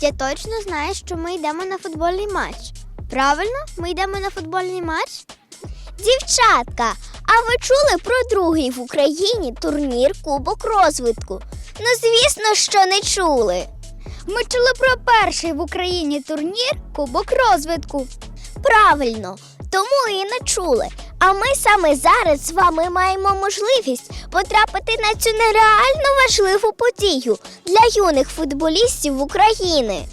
Я точно знаю, що ми йдемо на футбольний матч. Правильно? Ми йдемо на футбольний матч? Дівчатка, а ви чули про другий в Україні турнір Кубок розвитку? Ну, звісно, що не чули. Ми чули про перший в Україні турнір Кубок розвитку. Правильно, тому і не чули. А ми саме зараз з вами маємо можливість потрапити на цю нереально важливу подію для юних футболістів України.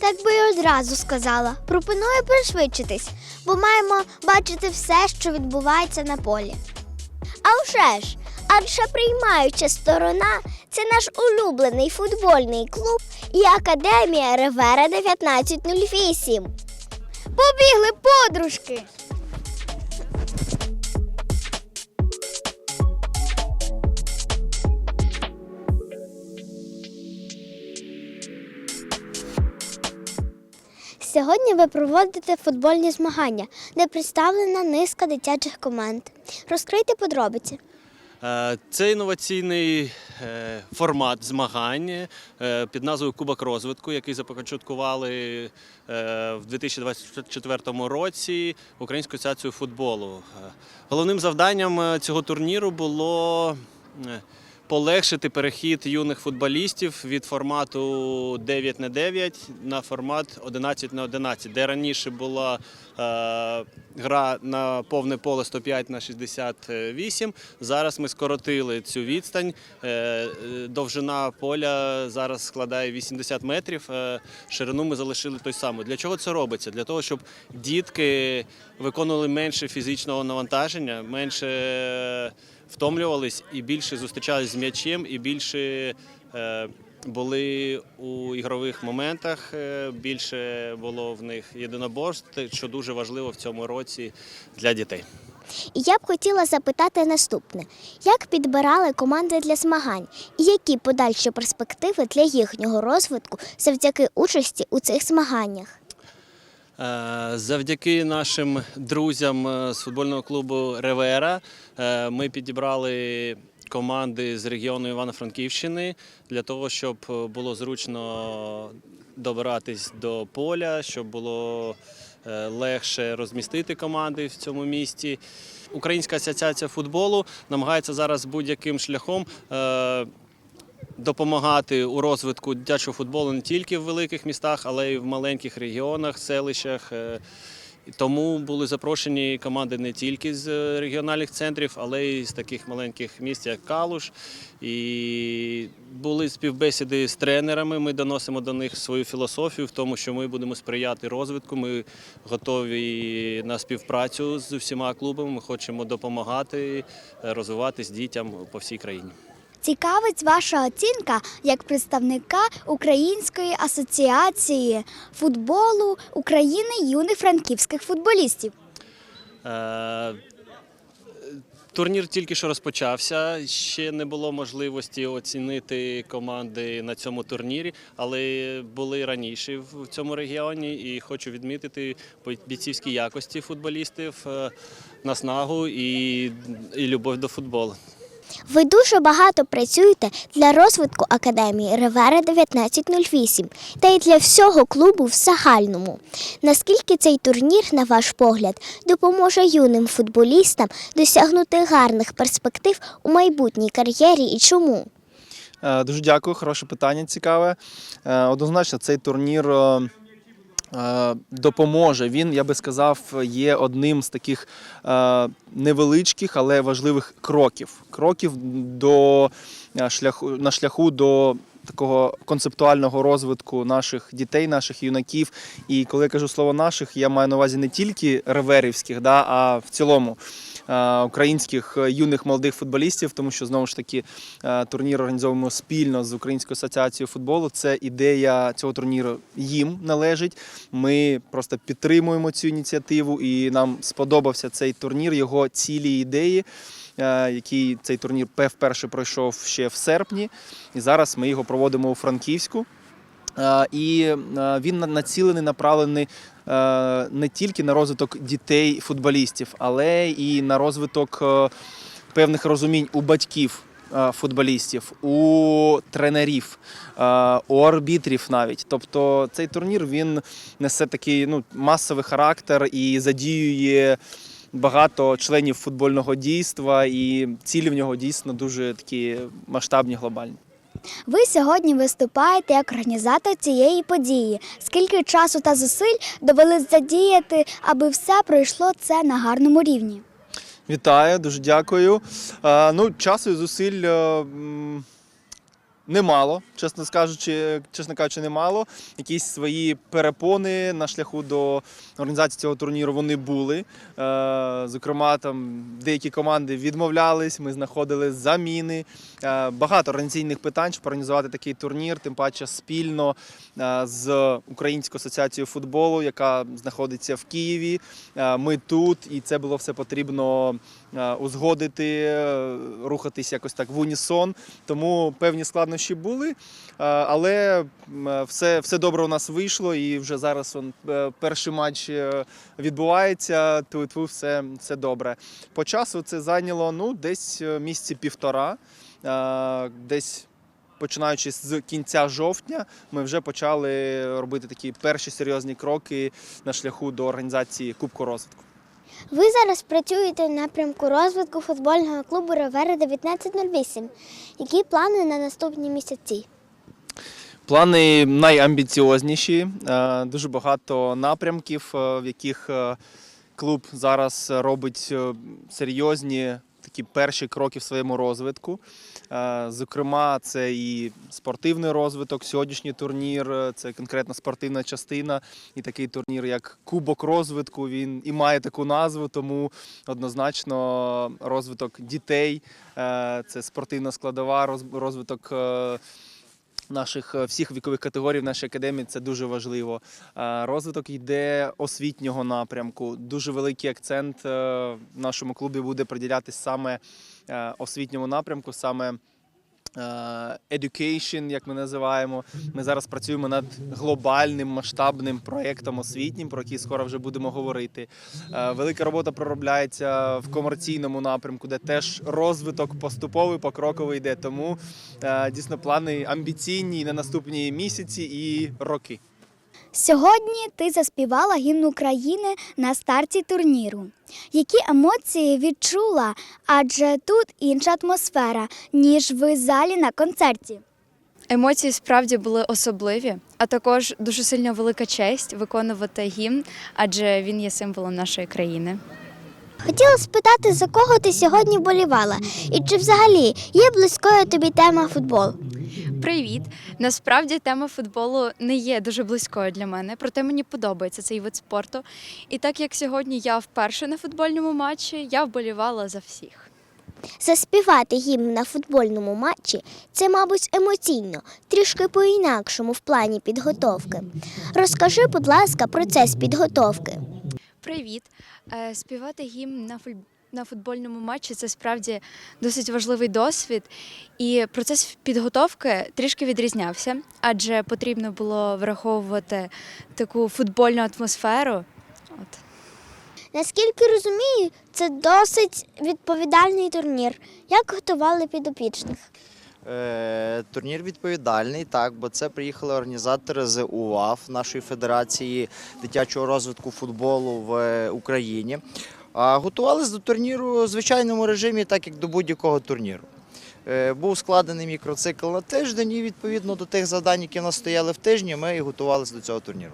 Так би й одразу сказала. Пропоную пришвидшитись, бо маємо бачити все, що відбувається на полі. А вже ж, адже приймаюча сторона це наш улюблений футбольний клуб і Академія Ревера 1908. Побігли подружки. Сьогодні ви проводите футбольні змагання, де представлена низка дитячих команд. Розкрийте подробиці. Е, Це інноваційний е, формат змагань е, під назвою Кубок розвитку, який започаткували в 2024 році Українською асоціацією футболу. Головним завданням цього турніру було полегшити перехід юних футболістів від формату 9 на 9 на формат 11 на 11, де раніше була е, гра на повне поле 105 на 68. Зараз ми скоротили цю відстань. Е, Довжина поля зараз складає 80 метрів. е, Ширину ми залишили той самий. Для чого це робиться? Для того, щоб дітки виконували менше фізичного навантаження, менше втомлювались і більше зустрічались з м'ячем, і більше. е, були у ігрових моментах, е, більше було в них єдиноборств, що дуже важливо в цьому році для дітей. І я б хотіла запитати наступне: як підбирали команди для змагань, і які подальші перспективи для їхнього розвитку завдяки участі у цих змаганнях? Е, Завдяки нашим друзям е, з футбольного клубу Ревера е, ми підібрали команди з регіону Івано-Франківщини для того, щоб було зручно добиратись до поля, щоб було легше розмістити команди в цьому місті. Українська асоціація футболу намагається зараз будь-яким шляхом. Допомагати у розвитку дитячого футболу не тільки в великих містах, але й в маленьких регіонах, селищах. Е, Тому були запрошені команди не тільки з регіональних центрів, але й з таких маленьких міст, як Калуш. І були співбесіди з тренерами. Ми доносимо до них свою філософію в тому, що ми будемо сприяти розвитку. Ми готові на співпрацю з усіма клубами. Ми хочемо допомагати розвиватись дітям по всій країні. Цікавить ваша оцінка як представника Української асоціації футболу України юних франківських футболістів. Е, Турнір тільки що розпочався. Ще не було можливості оцінити команди на цьому турнірі, але були раніше в цьому регіоні. І хочу відмітити бійцівські якості футболістів, е, наснагу і, і любов до футболу. Ви дуже багато працюєте для розвитку академії Ревера 1908 та й для всього клубу в загальному. Наскільки цей турнір, на ваш погляд, допоможе юним футболістам досягнути гарних перспектив у майбутній кар'єрі і чому? Е, Дуже дякую, хороше питання цікаве. Е, Однозначно, цей турнір е, допоможе. Він, я би сказав, є одним з таких е, невеличких, але важливих кроків. Кроків до е, шляху на шляху до. Такого концептуального розвитку наших дітей, наших юнаків. І коли я кажу слово наших, я маю на увазі не тільки реверівських, да, а в цілому е, українських е, юних молодих футболістів, тому що знову ж таки е, турнір організовуємо спільно з Українською асоціацією футболу. Це ідея цього турніру їм належить. Ми просто підтримуємо цю ініціативу, і нам сподобався цей турнір, його цілі ідеї. е, Який цей турнір вперше пройшов ще в серпні, і зараз ми його проводимо у Франківську. Е, І е, він націлений, направлений е, не тільки на розвиток дітей футболістів, але і на розвиток певних розумінь у батьків футболістів, у тренерів, у арбітрів навіть. Тобто цей турнір він несе такий ну, масовий характер і задіює багато членів футбольного дійства, і цілі в нього дійсно дуже такі масштабні, глобальні. Ви сьогодні виступаєте як організатор цієї події. Скільки часу та зусиль довели задіяти, аби все пройшло це на гарному рівні? Вітаю, дуже дякую. Е, ну, часу і зусиль е, немало, чесно скажучи, чесно кажучи, немало. Якісь свої перепони на шляху до організації цього турніру вони були. Е, зокрема, там деякі команди відмовлялись, ми знаходили заміни. Е, багато організаційних питань, щоб організувати такий турнір, тим паче спільно е, з Українською асоціацією футболу, яка знаходиться в Києві. Ми тут, і це було все потрібно узгодити, рухатись якось так в унісон. Тому певні складнощі були. е, Але е, все, все добре у нас вийшло, і вже зараз он, е, перший матч відбувається. Тут все, все добре. По часу це зайняло ну, десь місяці півтора. Десь починаючи з кінця жовтня, ми вже почали робити такі перші серйозні кроки на шляху до організації Кубку розвитку. Ви зараз працюєте в напрямку розвитку футбольного клубу Ривера 1908. Які плани на наступні місяці? Плани найамбіціозніші, е, дуже багато напрямків, е, в яких е, клуб зараз робить серйозні такі перші кроки в своєму розвитку. Е, Зокрема, це і спортивний розвиток, сьогоднішній турнір, е, це конкретно спортивна частина, і такий турнір, як Кубок розвитку. Він і має таку назву, тому однозначно розвиток дітей, е, це спортивна складова, роз- розвиток. Наших е, всіх вікових категорій в нашій академії це дуже важливо. Е, Розвиток йде освітнього напрямку. Дуже великий акцент е, в нашому клубі буде приділяти саме освітньому напрямку, саме education, як ми називаємо. Ми зараз працюємо над глобальним масштабним проєктом освітнім, про який скоро вже будемо говорити. Е, Велика робота проробляється в комерційному напрямку, де теж розвиток поступовий, покроковий йде. Тому е, дійсно плани амбіційні на наступні місяці і роки. Сьогодні ти заспівала гімн України на старті турніру. Які емоції відчула? Адже тут інша атмосфера, ніж в залі на концерті. Емоції справді були особливі, а також дуже сильно велика честь виконувати гімн, адже він є символом нашої країни. Хотіла спитати, за кого ти сьогодні болівала, і чи взагалі є близькою тобі тема футбол? Привіт! Насправді тема футболу не є дуже близькою для мене, проте мені подобається цей вид спорту. І так як сьогодні я вперше на футбольному матчі, я вболівала за всіх. Заспівати гімн на футбольному матчі це, мабуть, емоційно, трішки по-інакшому в плані підготовки. Розкажи, будь ласка, процес підготовки. Привіт! Е, Співати гімн на на футбольному матчі це справді досить важливий досвід. І процес підготовки трішки відрізнявся, адже потрібно було враховувати таку футбольну атмосферу. От. Наскільки розумію, це досить відповідальний турнір. Як готували підопічних? Е, Турнір відповідальний, так, бо це приїхали організатори з УАФ нашої федерації дитячого розвитку футболу в Україні. А готувалися до турніру в звичайному режимі, так як до будь-якого турніру. Е, Був складений мікроцикл на тиждень, і відповідно до тих завдань, які в нас стояли в тижні, ми і готувалися до цього турніру.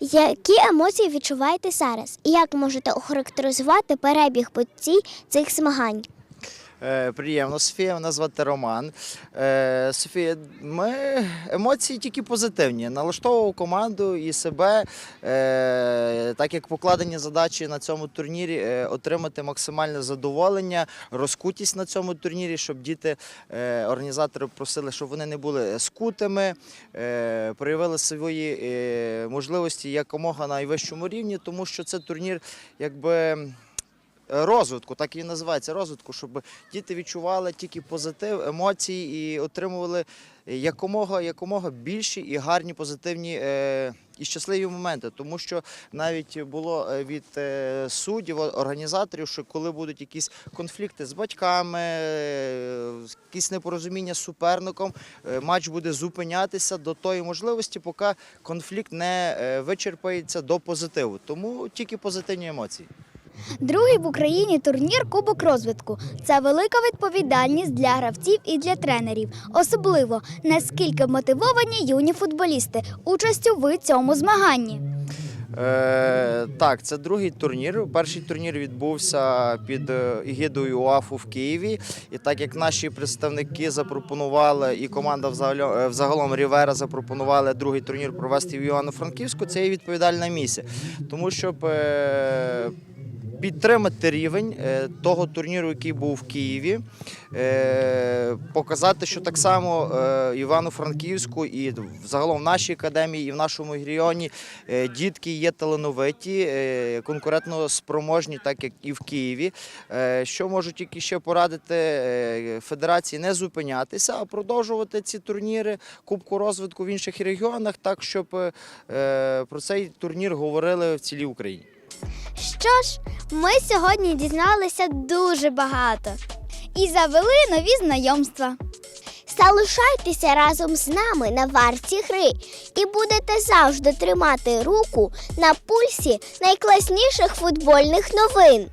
Які емоції відчуваєте зараз? І як можете охарактеризувати перебіг подій цих змагань? Е, Приємно, Софія, мене звати Роман. Е, Софія, ми емоції тільки позитивні. Налаштовував команду і себе, е, так як покладені задачі на цьому турнірі, отримати максимальне задоволення, розкутість на цьому турнірі, щоб діти, організатори просили, щоб вони не були скутими, проявили свої можливості якомога на найвищому рівні, тому що це турнір, якби розвитку, так і називається розвитку, щоб діти відчували тільки позитив, емоції і отримували якомога, якомога більші і гарні позитивні е, і щасливі моменти. Тому що навіть було е, від е, суддів, організаторів, що коли будуть якісь конфлікти з батьками, якісь непорозуміння з суперником, матч буде зупинятися до тої можливості, поки конфлікт не вичерпається до позитиву. Тому тільки позитивні емоції. Другий в Україні турнір Кубок розвитку. Це велика відповідальність для гравців і для тренерів, особливо наскільки мотивовані юні футболісти участю в цьому змаганні. Е, так, це другий турнір. Перший турнір відбувся під е, егідою УАФу в Києві. І так як наші представники запропонували, і команда взагалі- е, взагалом Рівера запропонували другий турнір провести в Івано-Франківську, це є відповідальна місія. Тому щоб е, підтримати рівень е, того турніру, який був в Києві, е, показати, що так само е, Івано-Франківську і взагалом в нашій академії і в нашому регіоні дітки є талановиті, конкурентно спроможні, так як і в Києві. Що можу тільки ще порадити федерації не зупинятися, а продовжувати ці турніри Кубку розвитку в інших регіонах, так щоб про цей турнір говорили в цілій Україні. Що ж, ми сьогодні дізналися дуже багато і завели нові знайомства. Залишайтеся разом з нами на варті гри і будете завжди тримати руку на пульсі найкласніших футбольних новин.